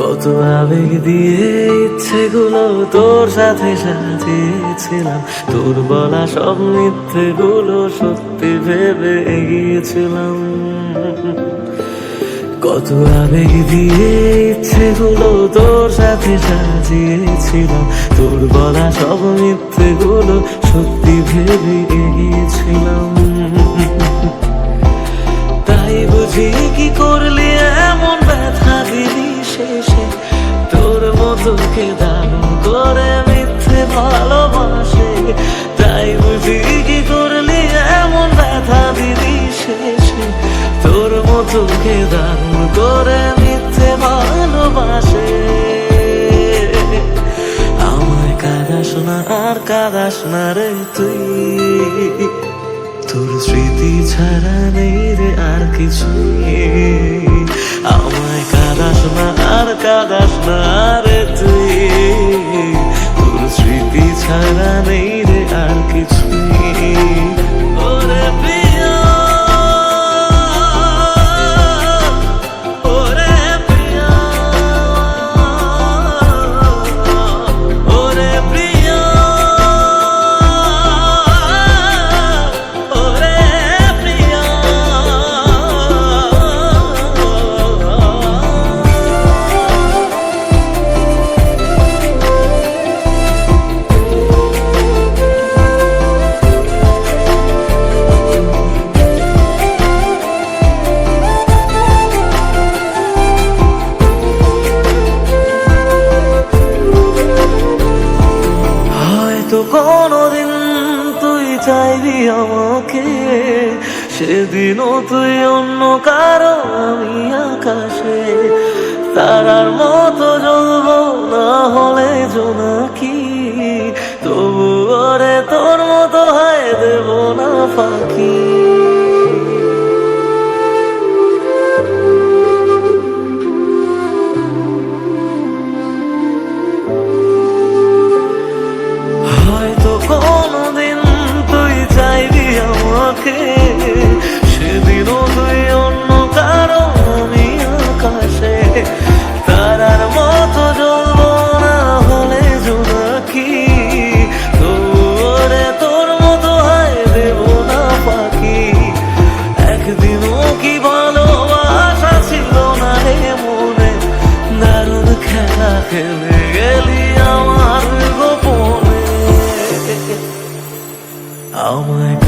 আবেগ দিয়ে ইচ্ছেগুলো তোর সাথে সাজিয়েছিলাম। তোর বলা সব মিথ্যেগুলো সত্যি ভেবে এগিয়েছিলাম। কত আবেগ দিয়ে ইচ্ছেগুলো তোর সাথে সাজিয়েছিলাম। তোর বলা সব মিথ্যেগুলো সত্যি ভেবে এগিয়েছিলাম। তাই বুঝি কি করলি এমন ব্যথা দিলি শেষে তোর দান করে মিথ্যে ভালোবাসে। আমার কাদা শোনা আর কাদা শোনা রে তুই। তোর স্মৃতি ছাড়া নেই রে আর কিছু আমায় কাদাস শোনা আর কাদাস না কোনোদিন তুই চাইবি আমাকে, সেদিনও তুই অন্য কারও, আমি আকাশে তারার মতো জ্বলব না হলে জোনাকি আমাকে সেদিনও তুই অন্য কারও আমি আকাশে, তারার মতো জ্বলবো না হলে জোনাকি। তোরে তোর মতো হয় দেব না পাখি। একদিনও কি ভালোবাসা ছিল না রে মনে? দারুণ খেলা খেলে গেলি আমার গোপনে। আমায়